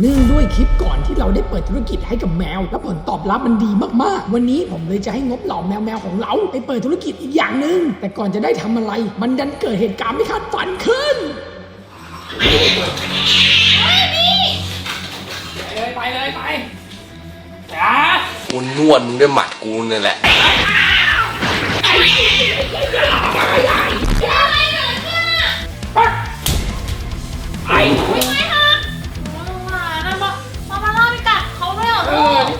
เนื่องด้วยคลิปก่อนที่เราได้เปิดธุรกิจให้กับแมว และผลตอบรับมันดีมากๆ วันนี้ผมเลยจะให้งบเหล่าแมวแมวๆของเราไปเปิดธุรกิจอีกอย่างหนึ่งแต่ก่อนจะได้ทำอะไร มันดันเกิดเหตุการณ์ไม่คาดฝันขึ้นไปเลยไปเลยไปจ้ากูนวดมึงด้วยหมัดกูนี่แหละไอ้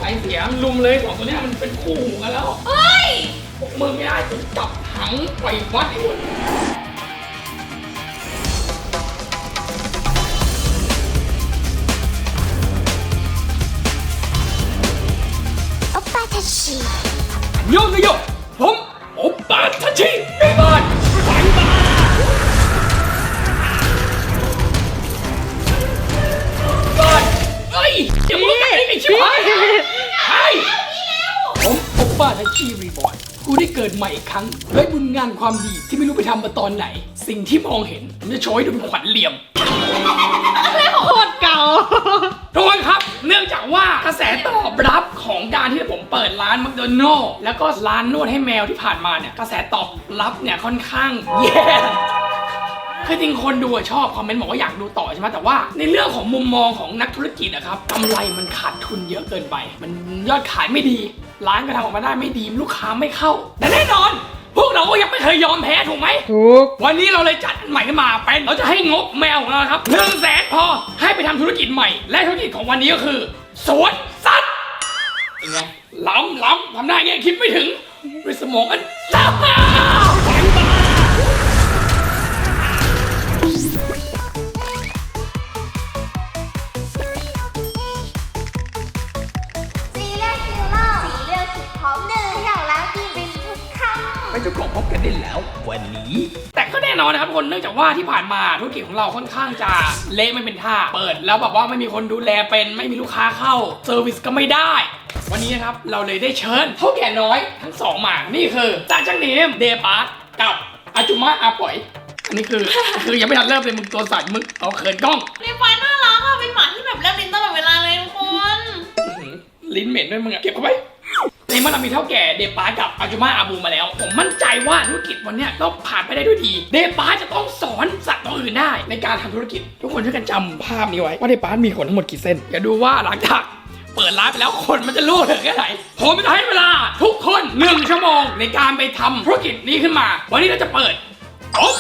ออนิสัยเสียลุมเลยสองตัวเนี้ยมันเป็นคู่หูกันแล้วเฮ้ย พวกมึงไม่ได้จะจับถังปล่อยวัดไอ้หมดโอปป้าทัชชิโยนโยผ ชชิรีบอร์ดกูได้เกิดใหม่อีกครั้งด้วยบุญงานความดีที่ไม่รู้ไปทำมาตอนไหน สิ่งที่มองเห็นมันจะโชว์ให้ดูเป็นขวัญเหลี่ยมโคตรเก่าทุกคนครับ เนื่องจากว่ากระแสตอบรับของการที่ผมเปิดร้านแมคโดนัลล์แล้วก็ร้านนวดให้แมวที่ผ่านมาเนี่ย กระแสตอบรับเนี่ยค่อนข้างแย่คือจริงคนดูอะชอบคอมเมนต์บอกว่าอยากดูต่อใช่ไหมแต่ว่าในเรื่องของมุมมองของนักธุรกิจนะครับกำไรมันขาดทุนเยอะเกินไป มันยอดขายไม่ดีร้านก็ทำออกมาได้ไม่ดีลูกค้าไม่เข้า แต่แน่นอน พวกเราก็ยังไม่เคยยอมแพ้ถูกไหม ถูก วันนี้เราเลยจัดอันใหม่ขึ้นมาเป็นเราจะให้งบแมวของเรานะครับหนึ่งแสนพอให้ไปทำธุรกิจใหม่ และธุรกิจของวันนี้ก็คือสวนสัตว์เป็นไงล้ำล้ำทำได้ไงคิดไม่ถึงด้วยสมองอันล้ำมา พบกันได้แล้ววันนี้ แต่ก็แน่นอนนะครับทุกคนเนื่องจากว่าที่ผ่านมาธุรกิจของเราค่อนข้างจะเละไม่เป็นท่า เปิด แล้วแบบว่าไม่มีคนดูแลเป็นไม่มีลูกค้าเข้าเซอร์วิสก็ไม่ได้วันนี้นะครับ เราเลยได้เชิญเท่าแก่น้อยทั้งสองหมานี่คือจ่าจังเนมเดปาร์ตกับอาจุมะอาป๋อย อันนี้คือ คือยังไม่ทันเริ่มเลยมึงตัวสั่นมึงเอาเขินกล้องเรียบร้อยน่ารักอะเป็นหมาที่แบบแลบลิ้นตลอดเวลาเลยทุกคนอื้อหือลิ้นเหม็นด้วยมึงอะเก็บเข้าไป ในเมื่อเรามีเท่าแก่เดปาร์ตกับอาจุมะอาบูมาแล้ว ผมมั่นใจว่าธุรกิจวันนี้ต้องผ่านไปได้ด้วยดี เดปาร์ตจะต้องสอนสัตว์ตัวอื่นได้ ในการทำธุรกิจ ทุกคนช่วยกันจำภาพนี้ไว้ว่าเดปาร์ตมีขนทั้งหมดกี่เส้นอย่าดูว่าหลังจากเปิดร้านไปแล้วคนมันจะรู้ถึงแค่ไหน ผมจะให้เวลาทุกคนหนึ่งชั่วโมงในการไปทำธุรกิจนี้ขึ้นมา วันนี้เราจะเปิดอป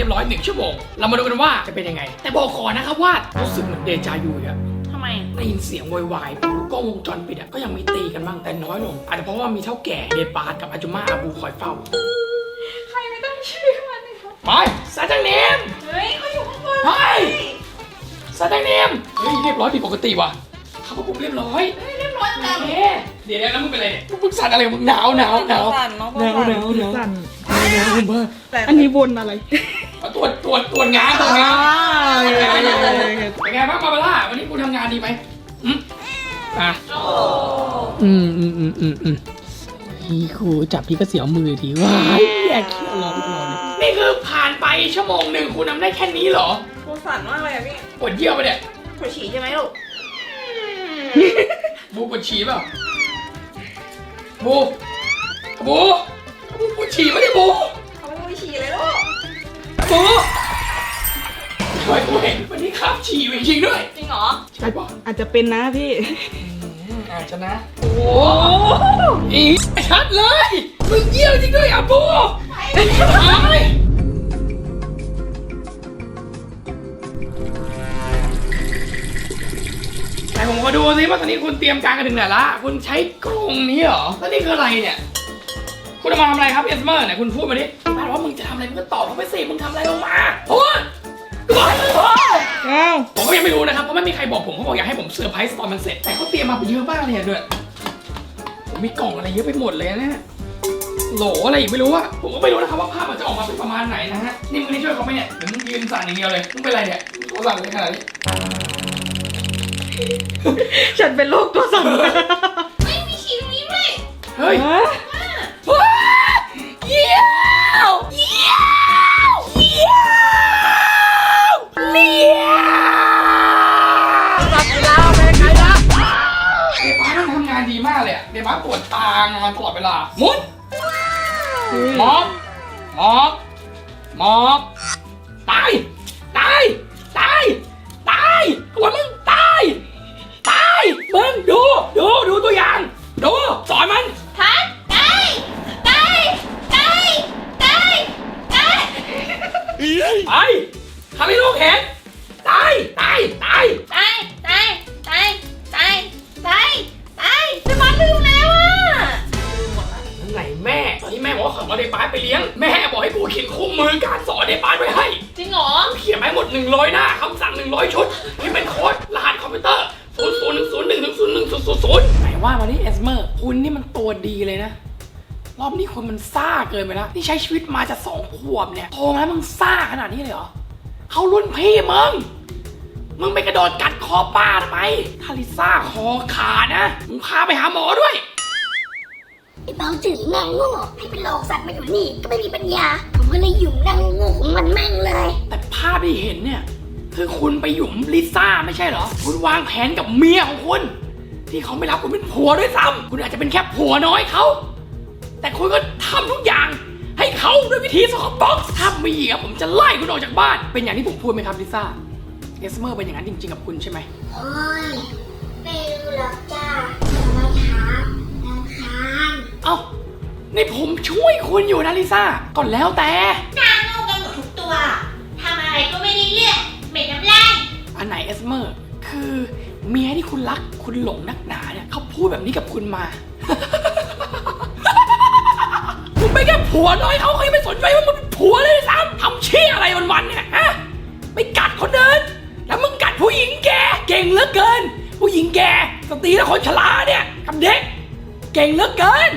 เวลาผ่านไปเรียบร้อยหนึ่งชั่วโมง เรามาดูกันว่าจะเป็นยังไง แต่บอกก่อนนะครับว่ารู้สึกเหมือนเดจายูอะทำไม ได้ยินเสียงโวยวายดูกล้องวงจรปิดอะก็ยังมีตีกันบ้างแต่น้อยลงอาจจะเพราะว่ามีเท่าแก่เดปาร์ตกับอาจุมาอาบูคอยเฝ้า ใครไม่ต้องชื่อมันเลยครับไปซาจังเนมเฮ้ยเขาอยู่ข้างบนไปซาจังเนมเฮ้ยเรียบร้อยผิดปกติว่ะเขาก็ปุ๊บเรียบร้อยเฮ้ยเรียบร้อยจังเอ๊ะเดี๋ยวแล้วมึงเป็นอะไรเนี่ยมึงสั่นอะไรมึงหนาวหนาวหนาวสั่นเนาะหนาวหนาวหนาวสั่นหนาวผมว่าอันนี้วนอะไร เอาตรวจตรวจตรวจงานตรวจงานโอเคโอเคโอเคเป็นไงบ้างบาบาร่าวันนี้กูทำงานดีไหมอืมอะอืมอืมอืมอืมอืมพี่ครูจับพี่ก็เสียวมือทีว้ายแยกเขี้ยวรอพี่รอเลยนี่คือผ่านไปชั่วโมงหนึ่งคุณทำได้แค่นี้เหรอกูสั่นมากเลยอะพี่ปวดเยี่ยวไปะเนี่ยปวดฉี่ใช่ไหมลูกบูปวดฉี่เปล่าบูบูบูปวดฉี่ไม่ได้บู เขาไม่ไปฉี่เลยลูก บูทำไมกูเห็นวันนี้ขับฉี่จริงๆด้วย จริงเหรอ ใช่ปะอาจจะเป็นนะพี่อาจจะนะ โอ้อีชัดเลย มึงเยี่ยวจริงด้วยอะบูไอ้ชิบหายแต่ผมมาดูซิว่าตอนนี้คุณเตรียมการกันถึงไหนละ คุณใช้กรงนี้เหรอ แล้วนี่คืออะไรเนี่ย คุณเอามาทำอะไรครับเอสเมอร์เนี่ยคุณพูดมาดิ มาว่ามึงจะทำอะไรมึงก็ตอบเขาไปสิมึงทำอะไรลงมาพูดกูบอกให้มึงพูดอ้าวผมก็ยังไม่รู้นะครับเพราะไม่มีใครบอกผมเขาบอกอยากให้ผมเซอร์ไพรส์ตอนมันเสร็จ แต่เขาเตรียมมาเยอะมากเลยอะด้วยผมมีกล่องอะไรเยอะไปหมดเลยนะเนี่ยโหลอะไรอีกไม่รู้อะผมก็ไม่รู้นะครับว่าภาพมันจะออกมาเป็นประมาณไหนนะฮะนี่มึงได้ช่วยเขาไหมเนี่ยหรือมึงยืนสั่นอย่างเดียวเลยมึงเป็นไรเนี่ยเขาสั่นเลยขนาดนี้ฉันเป็นโรคตัวสั่นไม่มีชีวิตเลยเฮ้ยฮะาปวดตางานตลอดเวลาหมุนหมอบหมอบหมอบตายตายตายตายตัวมึงตายตายมึงดูดูดูตัวอย่าง ดูสอนมันทัดไก่ไก่ไก่ไก่ไก่ไปทำให้ลูกเห็นตายตายตาย อกว่าขอเอาเดปาร์ตไปเลี้ยง แม่บอกให้กูเขียนคู่มือการสอนเดปาร์ตไว้ให้ จริงเหรอ เขียนไว้หมด 100 หน้าคำสั่ง 100 ชุดนี่เป็นโค้ดรหัสคอมพิวเตอร์0 0 1 0 1 1 0 1 0 0 0ไหนว่ามานี่เอสเมอร์ คุณนี่มันตัวดีเลยนะ รอบนี้คนมันซ่าเกินไปแล้วนี่ใช้ชีวิตมาจะสองขวบเนี่ยโตมาแล้วมึงซ่าขนาดนี้เลยเหรอเขารุ่นพี่มึงมึงไปกระโดดกัดคอป้าทำไมถ้าลิซ่าคอขาดนะมึงพาไปหาหมอด้วยไอ้เบาจืดแม่งโง่ให้เป็นโลกสัตว์มาอยู่นี่ก็ไม่มีปัญญา ผมก็เลยหยุ่มนั่งโง่ของมันแม่งเลย แต่ภาพที่เห็นเนี่ยคือคุณไปหยุมลิซ่าไม่ใช่เหรอ คุณวางแผนกับเมียของคุณ ที่เขาไม่รับคุณเป็นผัวด้วยซ้ำคุณอาจจะเป็นแค่ผัวน้อยเขา แต่คุณก็ทำทุกอย่าง ให้เขาด้วยวิธีสกปรกถ้ามีอีกอะผมจะไล่คุณออกจากบ้าน เป็นอย่างที่ผมพูดไหมครับลิซ่า เอสเมอร์เป็นอย่างนั้นจริงๆกับคุณใช่ไหม โอ้ยไม่รู้หรอกจ้าอย่ามาถามรำคาญ เอ้านี่ผมช่วยคุณอยู่นะลิซ่าก็แล้วแต่หน้าโง่กันหมดทุกตัวทำอะไรก็ไม่ได้เรื่องเหม็นน้ำลายอันไหนเอสเมอร์ คือเมียที่คุณรักคุณหลงนักหนาเนี่ยเขาพูดแบบนี้กับคุณมา คุณไม่แค่ผัวน้อยเขาเขายังไม่สนใจว่ามึงเป็นผัวเลยด้วยซ้ำทำเชี่ยอะไรวันๆเนี่ยฮะไปกัดคนเดิน แล้วมึงกัดผู้หญิงแกเก่งเหลือเกิน ผู้หญิงแกสตรีและคนชราเนี่ยกับเด็ก เก่งเหลือเกิน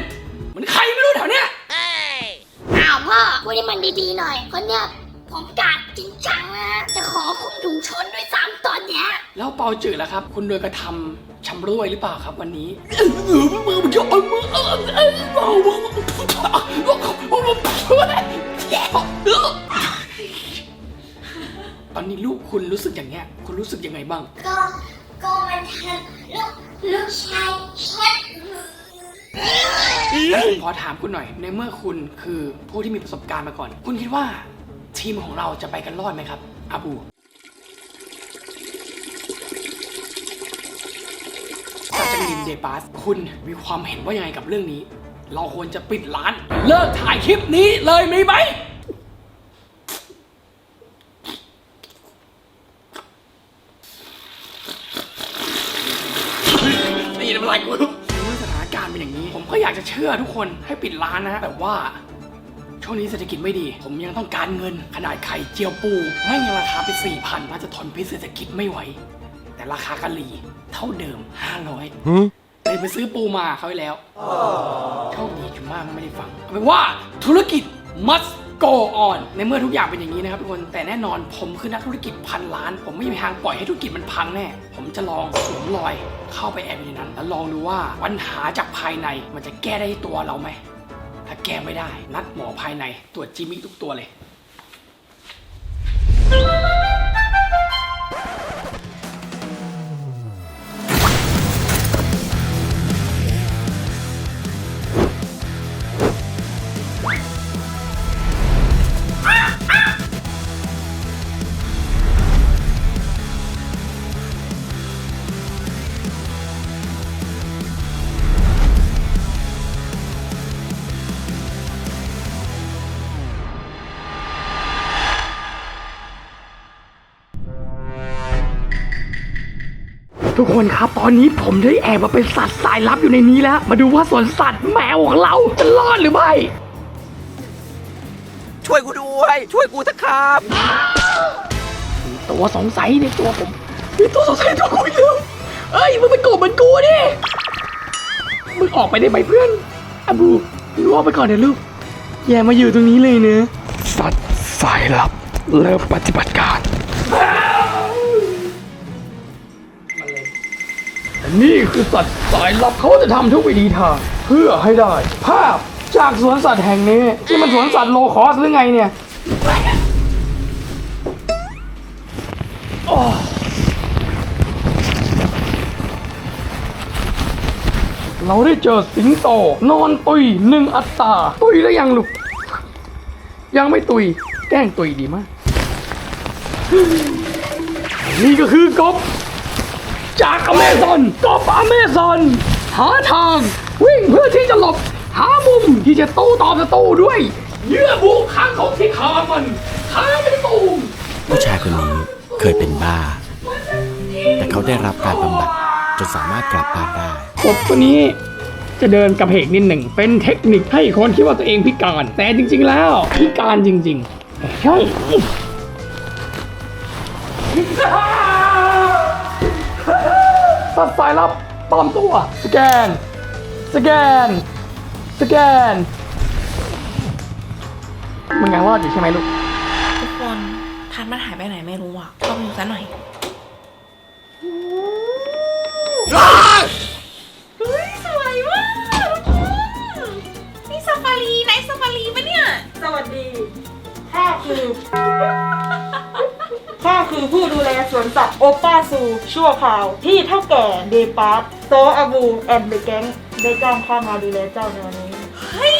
เหมือนใครไม่รู้แถวเนี้ยอ้าวพ่อพูดให้มันดีๆหน่อย คนเนี้ยผมกัดจริงจังนะจะขอคุมถุงชนด้วยซ้ำตอนเนี้ยแล้วเปาจืดล่ะครับ คุณโดยกระทำชำรวยหรือเปล่าครับวันนี้มือมันยกมือเออเออเบาตอนนี้ลูกคุณรู้สึกอย่างเงี้ย คุณรู้สึกยังไงบ้าง ก็ ก็มันทำลูก ลูกชายฉันแล้ว ผมขอถามคุณหน่อย ในเมื่อคุณคือผู้ที่มีประสบการณ์มาก่อน คุณคิดว่าทีมของเราจะไปกันรอดไหมครับ อาบู จากจะลินเดปาสคุณมีความเห็นว่ายังไงกับเรื่องนี้ เราควรจะปิดร้าน เลิกถ่ายคลิปนี้เลยมีไหม ชื่อทุกคนให้ปิดร้านนะแต่ว่า ช่วงนี้เศรษฐกิจไม่ดี ผมยังต้องการเงิน ขนาดไข่เจียวปูแม่งยังราคาไปสี่พันน่าจะทนพิษเศรษฐกิจไม่ไหว แต่ราคากะหรี่เท่าเดิม500เลยไปซื้อปูมาเขาไว้แล้วโชคดีจุมากไม่ได้ฟังเอาเป็นว่าธุรกิจ must go on ในเมื่อทุกอย่างเป็นอย่างนี้นะครับทุกคน แต่แน่นอนผมคือนักธุรกิจพันล้าน ผมไม่มีทางปล่อยให้ธุรกิจมันพังแน่ ผมจะลองสวมรอยเข้าไปแอบอยู่ในนั้น แล้วลองดูว่าปัญหาจากภายในมันจะแก้ได้ตัวเราไหม ถ้าแก้ไม่ได้ นัดหมอภายในตรวจจิมิทุกตัวเลย ทุกคนครับ ตอนนี้ผมได้แอบมาเป็นสัตว์สายลับอยู่ในนี้แล้ว มาดูว่าสวนสัตว์แมวของเราจะรอดหรือไม่ ช่วยกูด้วย ช่วยกูสักครับตัวสงสัยในตัวผมมีตัวสงสัยในตัวกูอยู่เอ้ยมึงไปโกบมันกูดิมึงออกไปได้ไหมเพื่อนอาบูมึงออกไปก่อนเดี๋ยวลูกอย่ามาอยู่ตรงนี้เลยเนะสัตว์สายลับเริ่มปฏิบัติการ นี่คือสัตว์สายลับเขาจะทำทุกวิธีทางเพื่อให้ได้ ภาพจากสวนสัตว์แห่งนี้ที่มันสวนสัตว์โลคอสหรือไงเนี่ยโอ้เราได้เจอสิงโต นอนตุยหนึ่งอัตราตุยแล้วยังลูก ยังไม่ตุย แกล้งตุยดีมาก นี่ก็คือกบ จากอเมซอนกบอเมซอนหาทาง วิ่งเพื่อที่จะหลบ หามุมที่จะโต้ตอบศัตรูด้วย เยื่อบุข้างของที่ขามันขาเป็นตูมผู้ชายคนนี้เคยเป็นบ้า แต่เขาได้รับการบำบัดจนสามารถกลับบ้านได้กบตัวนี้จะเดินกระเพกนิดหนึ่ง เป็นเทคนิคให้คนคิดว่าตัวเองพิการ แต่จริง ๆ แล้วพิการจริงๆใช่ ตัดสายลับปลอมตัว สแกน สแกน สแกน มึงยังรอดอยู่ใช่ไหมลูก ทุกคนทันมันหายไปไหนไม่รู้อะต้องดูซะหน่อยเฮ้ยสวยมากนี่ซาฟารีไนท์ซาฟารีปะเนี่ย สวัสดีข้าคือ ข้าคือผู้ดูแลสวนสัตว์โอป้าซู ชั่วคราว ที่เท่าแก่เดปาร์ตโตอาบู แอนเดอะแก๊งได้จ้างข้ามาดูแลเจ้าในวันนี้ เฮ้ย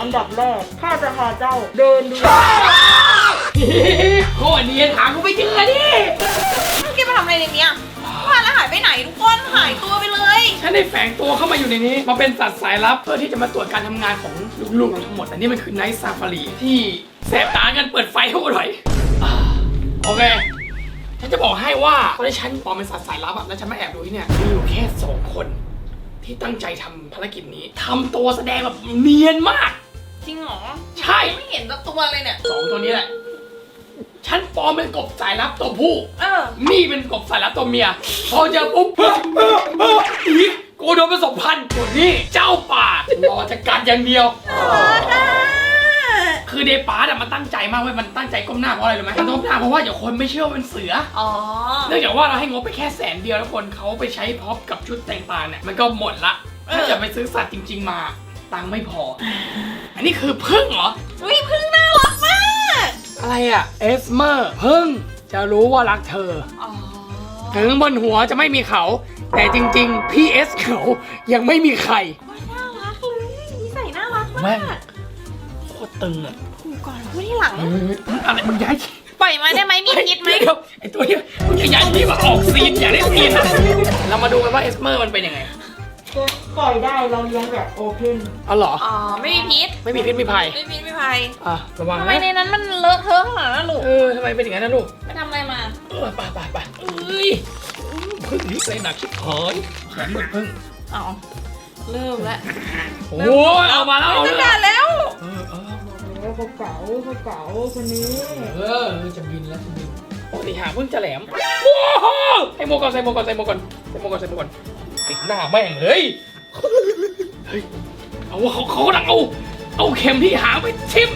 อันดับแรก ข้าจะพาเจ้าเดินดูโคตรเนียนหากูไม่เจอดิแกมาทำอะไรในเนี้ยว่าแล้วหายไปไหนทุกคนหายตัวไปเลย ฉันได้แฝงตัวเข้ามาอยู่ในนี้ มาเป็นสัตว์สายลับเพื่อที่จะมาตรวจการทำงานของลูกๆเราทั้งหมดแต่นี่มันคือไนท์ซาฟารีที่แสบตากันเปิดไฟให้กูหน่อยอ่า โอเค ฉันจะบอกให้ว่าตอนที่ฉันปลอมเป็นสัตว์สายลับอะแล้วฉันมาแอบดูที่เนี่ยมีอยู่แค่สองคนที่ตั้งใจทำภารกิจนี้ทำตัวแสดงแบบเนียนมาก จริงเหรอใช่ ไม่เห็นสักตัวเลยเนี่ย สองตัวนี้แหละ ฉันปลอมเป็นกบสายลับตัวผู้ เออ นี่เป็นกบสายลับตัวเมีย พอเจอปุ๊บเฮ้อเฮ้อเฮ้ออีกกูโดนผสมพันธุ์ส่วนนี่เจ้าป่ารอจัดการอย่างเดียว คือเดปาร์ตอะมันตั้งใจมากเว้ยมันตั้งใจก้มหน้าเพราะอะไรรู้ไหมมันก้มหน้าเพราะว่าเดี๋ยวคนไม่เชื่อว่าเป็นเสือ อ๋อ เนื่องจากว่าเราให้งบไปแค่แสนเดียวแล้วคนเขาไปใช้พ็อปกับชุดแต่งต่างเนี่ยมันก็หมดละถ้าจะไปซื้อสัตว์จริง ๆ มาตังค์ไม่พอ อันนี้คือพึ่งเหรอ อุ้ยพึ่งน่ารักมาก อะไรอะเอสเมอร์พึ่งจะรู้ว่ารักเธอ อ๋อ ถึงบนหัวจะไม่มีเขา แต่จริงๆพี่เอสเขายังไม่มีใครน่ารักเลยนิสัยน่ารักแม่มางกโค ตรตึงอะผูกก่อนพูดที่หลังเอออะไรมึงย้ายปล่อยมาได้ไหมมีพิษไหมเดี๋ยวไอตัวเนี้ยมึงอย่าย้ายที่มาออกซีนอย่าได้ซีนนะเรามาดูกันว่าเอสเมอร์มันเป็นยังไงปล่อยได้เราเลี้ยงแบบโอเพนเอาเหรออ๋อไม่มีพิษไม่มีพิษมีภัยไม่มีพิษไม่ภัยอะระวังทำไมนะในนั้นมันเลอะเทอะขนาดนั้นลูกเออทำไมเป็นอย่างนั้นนะลูกไปทำอะไรมาเออไปไปไปเอ้ยพึ่งนี่ใส่หนักชิบหายแขนหมดพึ่งอ๋อเริ่มแล้วโอ้ยเอามาแล้วเอาจะแล้ กาวระเป๋าเก๋าเป๋าคนนี้เออจะบินแล้วจะบินโอ้ยหาเพิ่งจะแหลมโอ้โหใส่โมก่อนใส่โมก่อนใส่โมก่อนใส่โมก่อนใส่โมก่อนติดหน้าแม่งเฮ้ยเฮ้ยเอาว่าเขาเขาดังเอา เอาเข็มที่หางไปทิ่ม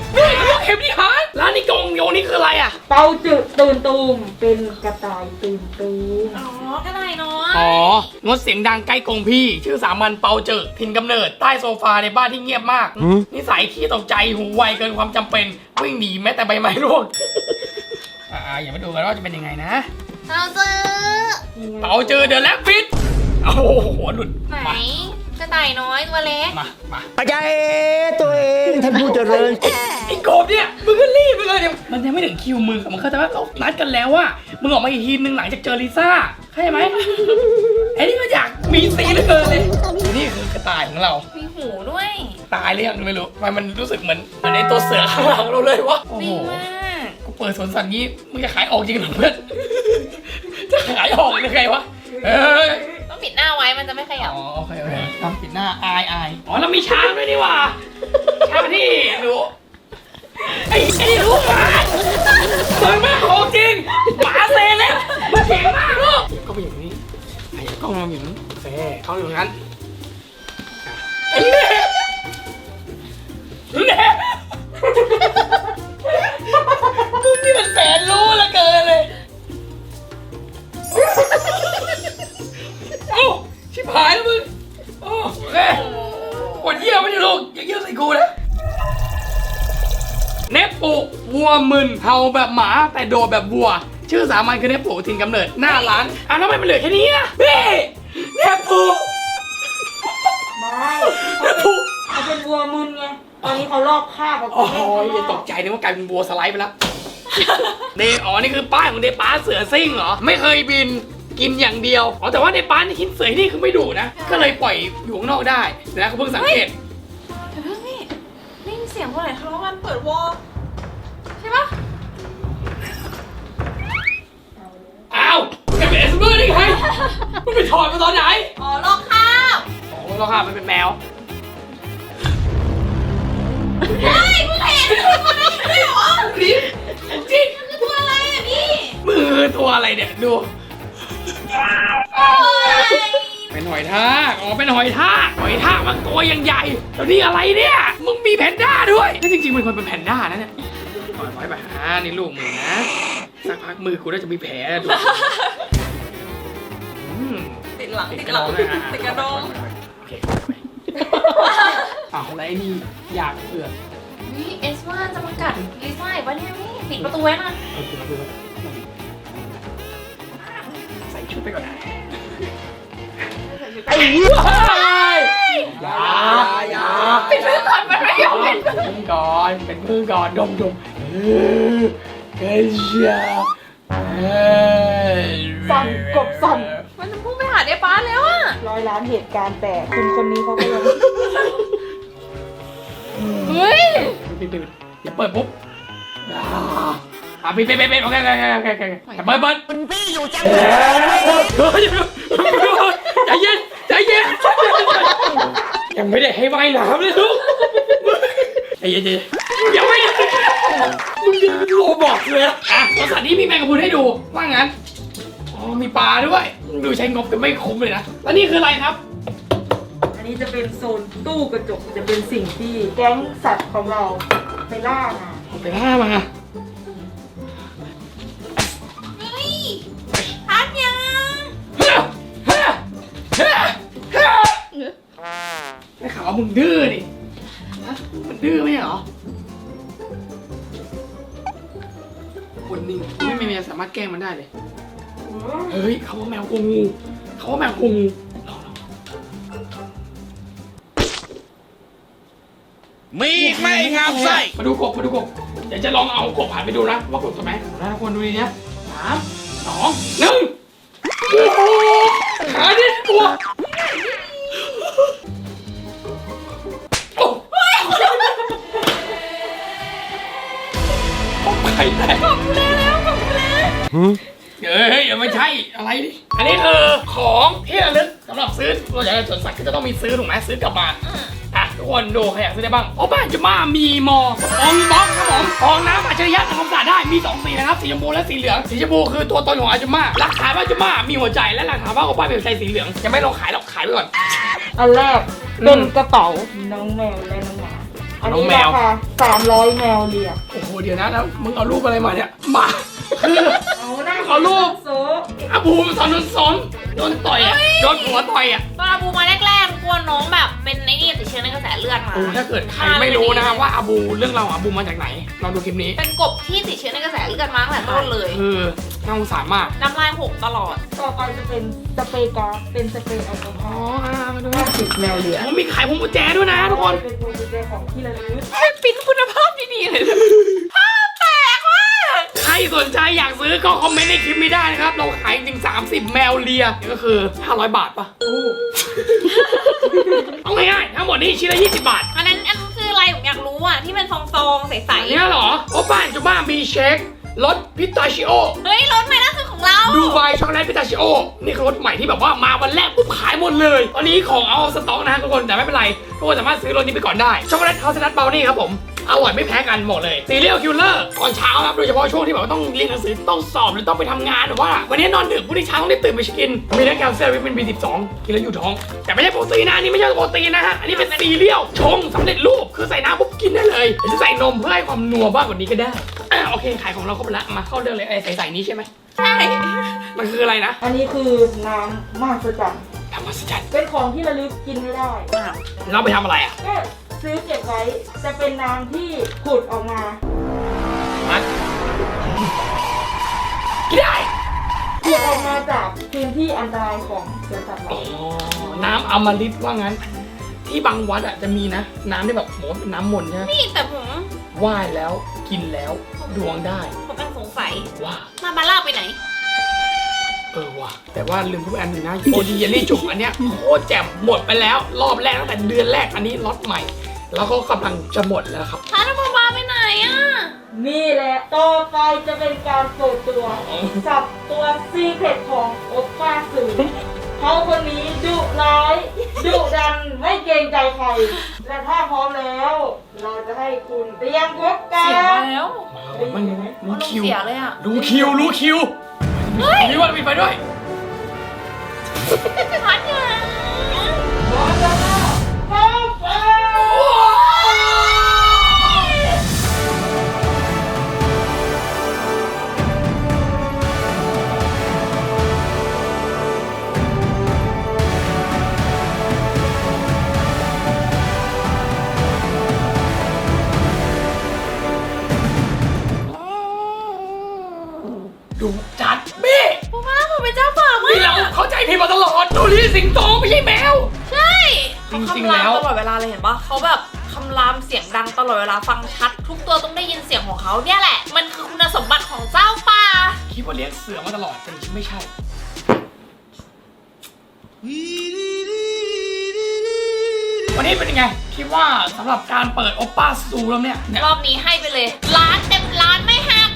เอาเข็มที่หางร้านนี้กงโยนี่คืออะไรอะเปาจืดตื่นตูมเป็นกระต่ายตื่นตูมอ๋อก็ได้เนาะอ๋องดเสียงดังใกล้กงพี่ ชื่อสามัญเปาเจอถิ่นกำเนิดใต้โซฟาในบ้านที่เงียบมาก นิสัยขี้ตกใจหูไวเกินความจำเป็น วิ่งหนีแม้แต่ใบไม้ร่วงอ่าอย่ามาดูกันว่าจะเป็นยังไงนะเราเจอเปาเจอเดอะแลบฟิตโอ้โหหัวหลุดไหนมา กระต่ายน้อยตัวเล็ก มา มาอาจารย์ตัวเองท่านผู้เจริญ ไอ้โกบเนี่ย มึงก็รีบไปเลยเนี่ยมันยังไม่ถึงคิวมึงอะมันเข้าใจว่าเขานัดกันแล้วว่ามึงออกมาอีกทีมหนึ่งหลังจากเจอลิซ่าเข้าใจไหม ไอ้นี่มันอยากมีซีนเหลือเกินเลย นี่คือกระต่ายของเรา มีหูด้วยตายหรือยังไม่รู้ทำไมมันรู้สึกเหมือนเหมือนในตัวเสือข้างหลังเราเลยวะ โอ้โหดีมากกูเปิดสวนสัตว์งี้มึงจะขายออกจริงเหรอเพื่อน จะขายออกยังไงวะ เอ้ย ต้องปิดหน้าไว้มันจะไม่ขยับ อ๋อโอเคโอเคทำปิดหน้าอายอายอ๋อแล้วมีช้างด้วยนี่หว่าช้างที่ดูไอ้ไอ้ลูกหมาเปิดมาของจริงหมาเซนแล้วมาเถียงมากลูกก็ไปอย่างนี้ไอ้กล้องมาอย่างนี้โอเคกล้องอยู่ตรงนั้นอะไอ้เน่เน่มึงนี่มันแสนรู้เหละเกินเลย หายแล้วมึงโอ้โอเปวดเยี่ยวไม่ได้ลูกอย่าเยี่ยวใส่กูนะเนปปุวัวมึนเห่าแบบหมาแต่โดแบบวัว ชื่อสามัญคือเนปปุถิ่นกำเนิดหน้าร้านอะวทำไมมันเหลือแค่นี้อะพี่เนปปุไม่เนปปุเขาเป็นวัวมึนไงตอนนี้เขาลอกคราบแบโอ้ยตกใจนึกว่ากลายเป็นวัวสไลด์ไปแล้วเดอ๋อนี่คือป้ายของเดป้าเสือซิ่งเหรอ ไม่เคยบิน กินอย่างเดียวอ๋อแต่ว่าเดป้าในคินเสือที่นี่คือไม่ดุนะ ก็เลยปล่อยอยู่ข้างนอกได้เดี๋ยวนะเขาเพิ่งสังเกตแต่เพิ่งนี่ได้ยินเสียงคนไหนทะเลาะกันเปิดวอลใช่ปะอ้าวแกเป็นเอสเบอร์ได้ไงมันไปถอดมาตอนไหนอ๋อลอกข้าวอ๋อแล้วค่ะมันเป็นแมวเฮ้ยมึงเห็นมันไม่หรอนี่จริงมันคือตัวอะไรอะพี่มือตัวอะไรเนี่ยดูโอ้ย เป็นหอยทากอ๋อเป็นหอยทากหอยทากมันตัวยังใหญ่แล้วนี่อะไรเนี่ย มึงมีแพนด้าด้วยนี่จริงๆมันควรเป็นแพนด้านะเนี่ยปล่อยไว้แบบอ่านี่ลูกมือนะสักพักมือกูน่าจะมีแผลดูอืมติดหลังติดหลังติดกระดองโอเคอ้าวอะไรนี่อยากเผือกนี่เอสว่าจะมากัดลิซ่าอีกวะเนี่ยพี่ปิดประตูไว้นะเอาเผือกเผือกใส่ ชุดไปก่อนนะไอ้เหี้ยอย่าอย่าปิดไว้ก่อนมันไม่ยอมปิดเป็นพึ่งก่อนเป็นพึ่งก่อนดมดมเออเกลียเออสั่นกบสั่นมันจะพุ่งไปหาเดป้าแล้วอะร้อยล้านเหตุการณ์แต่คุณคนนี้เขาก็ยังเฮ้ย ปิดปิดปิดอย่าเปิดปุ๊บ อ่าอะปิดปิดปิดปิดโอเคโอเคโอเคโอเคแต่เปิดเปิดคุณพี่อยู่จังใจเย็นใจเย็นยังไม่ได้ให้ว่ายน้ำเลยลูกใจเย็นใจเย็นยังไม่ได้มึงยังโรบอกเลยอะอะแล้วสัตว์นี้มีแมงกะพรุนให้ดูว่างั้นอ๋อมีปลาด้วยดูใช้งบกันไม่คุ้มเลยนะแล้วนี่คืออะไรครับ อันนี้จะเป็นโซนตู้กระจกจะเป็นสิ่งที่แก๊งสัตว์ของเราไปล่ามาผมไปล่ามา พักยังได้ข่าวว่ามึงดื้อนี่ฮะมันดื้อไหมเหรอ คนนิ่งไม่มีแมวสามารถแกล้งมันได้เลย เฮ้ยเขาว่าแมวกลัวงูเขาว่าแมวกลัวงูลองลองมีไม่งามไส้ มาดูกบมาดูกบเดี๋ยวจะลองเอากบผ่านไปดูนะว่ากบทำไหมนะทุกคนดูดีนะสาม สองหนึ่งโอ้โหขาดิตัวโอ้ไข่แตกเอ้ยยังไม่ใช่อะไรดิอันนี้คือของที่ระลึกสำหรับซื้อตัวใหญ่สวนสัตว์ก็จะต้องมีซื้อถูกไหมซื้อกลับมาอะ ทุกคนดูใครอยากซื้อได้บ้าง โอ้บ้านจะมามีมอองบ็อกครับผมฟองน้ำอัจฉริยะทำความสะอาดได้ มีสองสีนะครับ สีชมพูและสีเหลือง สีชมพูคือตัวตนของอาจุมาหลักฐานว่าอาจุมามีหัวใจ และหลักฐานว่าโอป้าเป็นหัวใจสีเหลือง ยังไม่ลงขายหรอก ขายไปก่อน อันแรกเป็นกระเป๋าน้องแมวและน้องหมา อันน้องนี้แมราวคาสามร้อยแมวเรียโอ้โหเดี๋ยวนะแล้วมึงเอารูปอะไรมาเนี่ยหมาคือเอาหน้าเอารูปโซอาบูมตอนโดนซ้อมโดนต่อยอะโดนหัวต่อยอะตอนอาบูมาแรกๆกลัวน้องแบบเป็นไอ้นี่ติดเชื้อในกระแสเลือดมา โอ้ถ้าเกิดใครไม่รู้นะว่าอาบูเรื่องราวของอาบูมาจากไหนลองดูคลิปนี้ เป็นกบที่ติดเชื้อในกระแสเลือดมาตั้งแต่ต้นเลย คือ น่าสงสารมาก น้ำลายหกตลอด ต่อไปจะเป็นสเปรย์การ์ดเป็นสเปรย์แอลกอฮอ๋ออล์อ่ามาดูห้าสิบแมวเรียผมมีขายพวงกุญแจด้วยนะทุกคนเป็นพวงกุญแจของที่ระลึกปิ้นคุณภาพดีๆเลยภาพแตกว่ะใครสนใจอยากซื้อก็คอมเมนต์ในคลิปนี้ได้นะครับ เราขายจริง30 แมวเลียก็คือ 500 บาทปะเอาง่ายๆทั้งหมดนี้ชิ้นละ20 บาท อันนั้นอันนั้นคืออะไรผมอยากรู้อะที่เป็นฟองๆใสอันเนี้ยเหรอ โอป้านจูบ้ามีเชค รสพิตาชิโอๆเฮ้ยรถใหม่ล่าสุดของเรา ดูไบช็อกโกแลตพิตาชิโอ นี่คือรสใหม่ที่แบบว่ามาวันแรกปุ๊บขายหมดเลย ตอนนี้ของเอาสต็อกนะฮะทุกคนแต่ไม่เป็นไรทุกคนสามารถซื้อรสนี้ไปก่อนได้ช็อกโกแลตเฮาส์นัทเบลนี่ครับผม อร่อยไม่แพ้กันบอกเลยซีเรียลคิลเลอร์ตอนเช้าครับโดยเฉพาะช่วงที่แบบว่าต้องเรียนหนังสือต้องสอบหรือต้องไปทำงานหรือว่า วันนี้นอนดึกพรุ่งนี้เช้าต้องได้ตื่นไปกิน มีทั้งแคลเซียมวิตามิน B12 กินแล้วอยู่ท้อง แต่ไม่ใช่โปรตีนนะอันนี้ไม่ใช่โปรตีนนะฮะอันนี้เป็นซีเรียลชงสำเร็จรูปคือใส่น้ำปุ๊บกินได้เลยหรือจะใส่นมเพื่อให้ความนัวบ้างกว่านี้ก็ได้อะโอเคขายของเราครบแล้วมาเข้าเรื่องเลยไอ้ใส่ๆนี้ใช่ไหมใช่มันคืออะไรนะอันนี้คือน้ำมหัศจรรย์ธรรมศจรรย์เป็นของที่ระลึกกินไม่ได้ เราไปทำอะไรอะก็ ซื้อเก็บไว้จะเป็นน้ำที่ขุดออกมามากินได้ที่ออกมาจากพื้นที่อันตรายของสวนสัตว์เราอ๋อน้ำอมฤตว่างั้น ที่บางวัดอะจะมีนะ น้ำที่แบบโหเป็นน้ำมนต์ใช่ไหมนี่แต่ผมว่ายแล้วกินแล้วดวงได้ ผมเป็นสงสัยว่า มาบาร่าไปไหน เออว่ะแต่ว่าลืมพูดไปอันหนึ่งนะโอดีเยลลี่จุกอันเนี้ยโคตรแจ่มหมดไปแล้ว รอบแรกตั้งแต่เดือนแรกอันนี้ล็อตใหม่ แล้วก็กำลังจะหมดแล้วครับพาน้ำมาบาไปไหนอะ นี่แหละต่อไปจะเป็นการเปิดตัวกับตัวซีเครตของโอป้าสูเขาคนนี้ดุร้ายดุดันไม่เกรงใจใคร และถ้าพร้อมแล้ว เราจะให้คุณเตรียมพบกัเสียงนมาแล้วมันรู้ลงคิวเสียเลยอะรู้คิว รู้คิวมีวันมีไฟด้วย พัดยังพ ลอดเวลาฟังชัด ทุกตัวต้องได้ยินเสียงของเขาเนี่ยแหละ มันคือคุณสมบัติของเจ้าป่า คิดว่าเลี้ยงเสือมาตลอดแต่จริงๆไม่ใช่ วันนี้เป็นยังไง คิดว่าสำหรับการเปิดโอป้าซูแล้วเนี่ยเนี่ยรอบนี้ให้ไปเลย ล้านเต็มล้านไม่หัก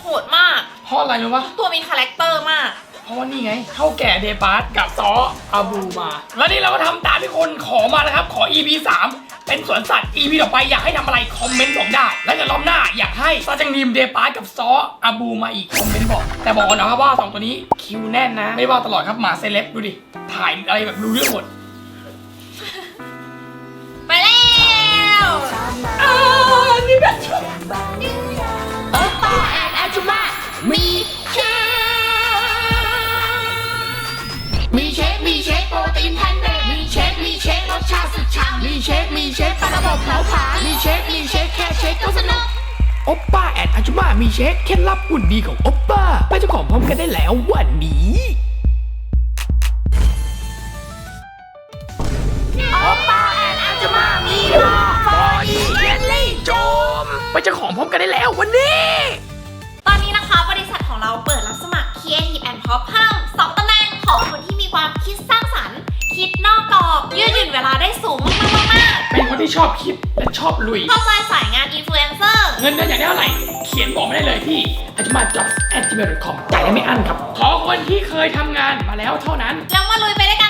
โหดมาก เพราะอะไรรู้ปะตัวมีคาแรคเตอร์มาก เพราะว่านี่ไงเท่าแก่เดปาร์ตกับซออาบูมา แล้วนี่เราก็ทำตามที่คนขอมานะครับ ขอ EP 3 เป็นสวนสัตว์ EP ต่อไปอยากให้ทำอะไรคอมเมนต์บอกได้ แล้วเดี๋ยวรอบหน้าอยากให้ซาจังนีมเดปาร์ตกับซออาบูมาอีกคอมเมนต์บอก แต่บอกก่อนนะครับว่าสองตัวนี้คิวแน่นนะ ไม่ว่าตลอดครับหมาเซเลบดูดิ ถ่ายอะไรแบบรู้เรื่องหมด ไปแล้วอ่านี่แบบชอบโอป้าแอนอาจุมามีเชคมีเชคมีเชคโปรตีนแพน เชคมีเชคปลาระบบเผาผลาญมีเชคมีเชคแค่เชคก็สนุกโอปป้าแอนอาจุมามีเช็คเคล็ดลับหุ่นดีของโอปป้าไปเจ้าของพร้อมกันได้แล้ววันนี้โอป้าแอนอาจุมามีรอฟอดีเยลลี่โจมไปเจ้าของพร้อมกันได้แล้ววันนี้ ตอนนี้นะคะบริษัทของเราเปิดรับสมัคร Creative and Pop เพิ่ม2 ค์คิดนอกกรอบยืดหยุ่นเวลาได้สูงมากๆๆเป็นคนที่ชอบคิดและชอบลุย ๆเข้าใจสายงานอินฟลูเอนเซอร์ เงินเดือนอยากได้เท่าไหร่ เขียนบอกไม่ได้เลยที่ a j u m a jobs at gmail com จ่ายได้ไม่อั้นครับ ขอคนที่เคยทำงานมาแล้วเท่านั้น แล้วมาลุยไปด้วยกันนะคะไ